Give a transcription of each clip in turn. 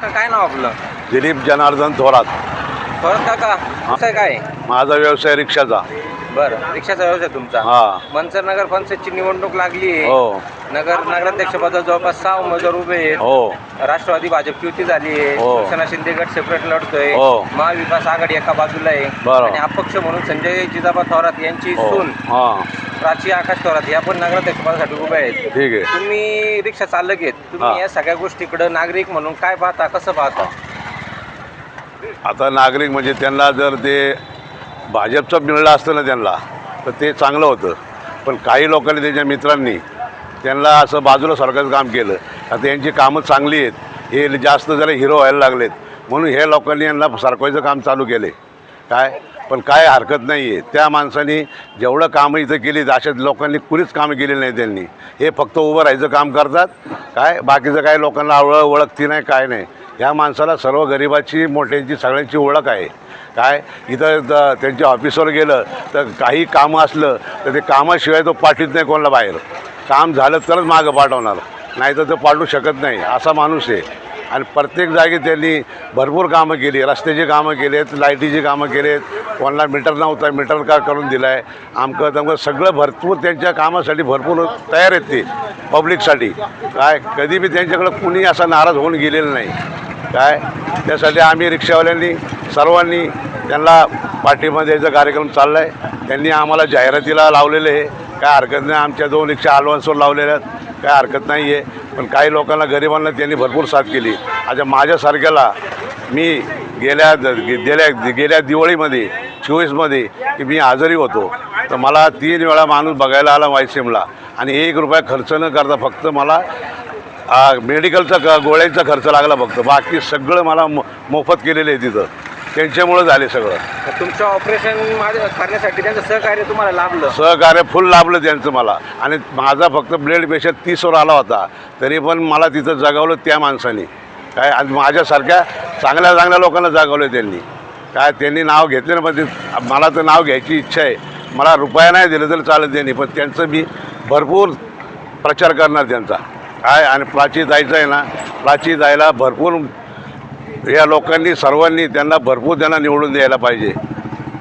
काका काय नाव आपलं? दिलीप जनार्दन थोरात. परत काका काय? माझा व्यवसाय रिक्षाचा. बरं. रिक्षाचा व्यवसाय तुमचा. हा. मनसर नगर पंचायतची निवडणूक लागली. आहे हो. नगर नगराध्यक्ष पदावर जवळपास सहा उमेदवार उभे आहेत. हो. राष्ट्रवादी भाजप युती झाली आहे. हो. शिवसेना शिंदे गट सेपरेट लढतोय. हो. महाविकास आघाडी एका बाजूला आहे. बरं. आणि अपक्ष म्हणून संजय जिजाबा थोरात यांची हो. सून. हा. प्राची आकाश थोरात या पण नगराध्यक्ष पदासाठी उभे आहेत. ठीक आहे. तुम्ही रिक्षा चालक आहेत. हा. तुम्ही या सगळ्या गोष्टीकडे नागरिक म्हणून काय पाहता? कसं पाहता? आता नागरिक म्हणजे त्यांना जर ते भाजपचं मिळलं असतं ना त्यांना तर ते चांगलं होतं. पण काही लोकांनी त्यांच्या मित्रांनी त्यांना असं बाजूला सरकारचं काम केलं. आता यांची कामं चांगली आहेत. हे जास्त जरा हिरो व्हायला लागलेत. म्हणून हे लोकांनी यांना सरकारचं काम चालू केले काय? पण काय हरकत नाही आहे त्या माणसाने जेवढं कामं इथं केली अशा लोकांनी कुणीच कामं केली नाही त्यांनी. हे फक्त उभं राहायचं काम करतात. काय? बाकीचं काय लोकांना ओळख ओळखती नाही काय नाही. ह्या माणसाला सर्व गरिबाची मोठ्यांची सगळ्यांची ओळख आहे. काय? इथं त्यांच्या ऑफिसवर गेलं तर काही कामं असलं तर ते कामाशिवाय तो पाठवत नाही कोणाला बाहेर. काम झालं तरच मागं पाठवणार. नाही तर तो पाठवू शकत नाही. असा माणूस आहे. आणि प्रत्येक जागी त्यांनी भरपूर कामं केली. रस्त्याची कामं केली आहेत लाईटीची कामं केली आहेत कोणाला मीटर नव्हता मीटर का करून दिला आहे आमकं तमकं सगळं भरपूर त्यांच्या कामासाठी भरपूर तयार आहेत ते पब्लिकसाठी. काय? कधी बी त्यांच्याकडं कुणी असा नाराज होऊन गेलेलं नाही. काय? त्यासाठी आम्ही रिक्षावाल्यांनी सर्वांनी त्यांना पाठिंबा द्यायचा कार्यक्रम चालला आहे त्यांनी आम्हाला जाहिरातीला लावलेले आहे. काय हरकत नाही आमच्या दोन रिक्षा ॲडव्हान्सवर लावलेल्या आहेत. काय हरकत नाही आहे पण काही लोकांना गरिबांना त्यांनी भरपूर साथ केली. आता माझ्यासारख्याला मी गेल्या गेल्या गेल्या दिवाळीमध्ये चोवीसमध्ये की मी आजारी होतो. तर मला तीन वेळा माणूस बघायला आला वायसीमला आणि एक रुपया खर्च न करता फक्त मला मेडिकलचा क गोळ्यांचा खर्च लागला फक्त. बाकी सगळं मला मो मोफत केलेलं आहे तिथं. त्यांच्यामुळं झाले सगळं. तुमचं ऑपरेशन करण्यासाठी त्यांचं सहकार्य तुम्हाला लाभलं. सहकार्य फुल लाभलं त्यांचं मला. आणि माझा फक्त ब्लड प्रेशर तीसवर आला होता. तरी पण मला तिथं जगावलं त्या माणसाने. काय आणि माझ्यासारख्या चांगल्या चांगल्या लोकांना जागवलं त्यांनी. काय त्यांनी नाव घेतलं ना पण ते मला तर नाव घ्यायची इच्छा आहे. मला रुपया नाही दिलं तरी चालत त्यांनी पण त्यांचं मी भरपूर प्रचार करणार त्यांचा. काय आणि प्राची जायचं आहे ना प्राची जायला भरपूर या लोकांनी सर्वांनी त्यांना भरपूर त्यांना निवडून द्यायला पाहिजे.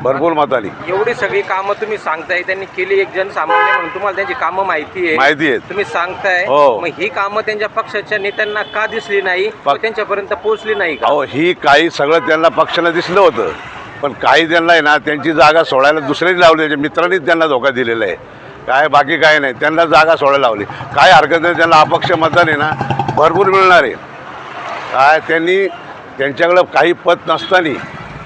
भरपूर मताने. एवढी सगळी कामं तुम्ही सांगताय त्यांनी केली एक जनसामान्य म्हणून. तुम्हाला त्यांची कामं माहिती आहे. माहिती आहेत. तुम्ही सांगताय. हो. मग ही कामं त्यांच्या पक्षाच्या नेत्यांना का दिसली नाही? व त्यांच्यापर्यंत पोहोचली नाही का? अहो ही काही सगळं त्यांना पक्षाला दिसलं होतं. पण काही त्यांना आहे ना त्यांची जागा सोडायला दुसऱ्याच लावली त्याच्या मित्रांनीच त्यांना धोका दिलेला आहे. काय बाकी काय नाही. त्यांना जागा सोडायला लावली. काय हरकत नाही. त्यांना अपक्ष मतदान आहे ना भरपूर मिळणार आहे. काय त्यांनी त्यांच्याकडं काही पत नसताना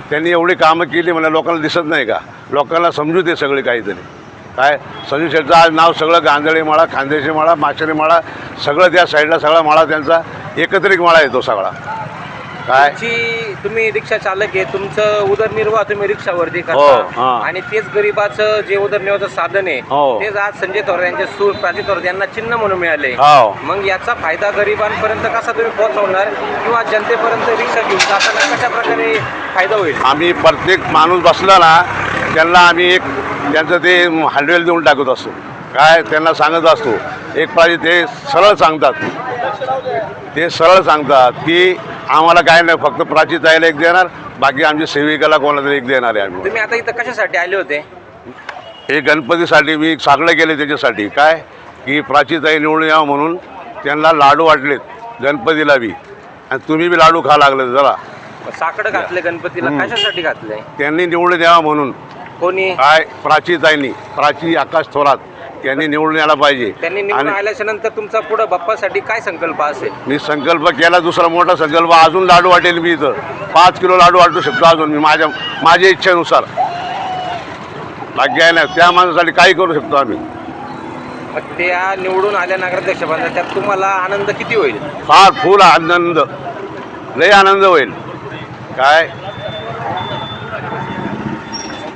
त्यांनी एवढी कामं केली मला लोकांना दिसत नाही का? लोकांना समजू दे सगळे काहीतरी. काय? संजू शेठचं आज नाव सगळं गांधळी माळा खांदेशी माळा माशेरी माळा सगळं त्या साईडला सगळा माळा त्यांचा. एकत्रित माळा येतो सगळा. काय? तुमची तुम्ही रिक्षा चालक आहे तुमचं उदरनिर्वाह तुम्ही रिक्षावरती हो, करता. हा. आणि तेच गरीबाचं जे उदरनिर्वाहाचं साधन आहे हो. तेच आज संजय थोरात यांचे सूर प्राची थोरात यांना चिन्ह म्हणून मिळाले. हो. मग याचा फायदा गरिबांपर्यंत कसा तुम्ही पोहोचवणार किंवा जनतेपर्यंत रिक्षा घेऊन जाताना कशा प्रकारे फायदा होईल? आम्ही प्रत्येक माणूस बसला ना त्यांना आम्ही एक त्यांचं ते हँडवेल देऊन टाकत असतो. काय त्यांना सांगत असतो. एक पाहिजे ते सरळ सांगतात. ते सरळ सांगतात की आम्हाला काय नाही फक्त प्राची ताईला एक देणार बाकी आमच्या सेविकाला कोणाला एक देणार आहे आम्ही. तुम्ही आता इथं कशासाठी आले होते? हे गणपतीसाठी मी साकडे केले त्याच्यासाठी. काय? की प्राचीताई निवडून यावं म्हणून त्यांना लाडू वाटलेत गणपतीला बी. आणि तुम्ही बी लाडू खा लागले जरा. साकडं घातले गणपतीला. कशासाठी घातलंय? त्यांनी निवडून यावं म्हणून. कोणी? काय? प्राचीताईंनी प्राची आकाश थोरात. त्यांनी निवडून यायला पाहिजे. त्यांनी निवडून आल्याच्यानंतर तुमचा पुढे बाप्पासाठी काय संकल्प असेल? मी संकल्प केला दुसरा मोठा संकल्प अजून लाडू वाटेल मी इथं. पाच किलो लाडू वाटू शकतो अजून मी माझ्या माझ्या इच्छेनुसार. बाकी आहे नाही त्या माणसासाठी काही करू शकतो आम्ही. मग त्या निवडून आल्या नगराध्यक्ष त्यात तुम्हाला आनंद किती होईल? फार फुल आनंद. लय आनंद होईल. काय?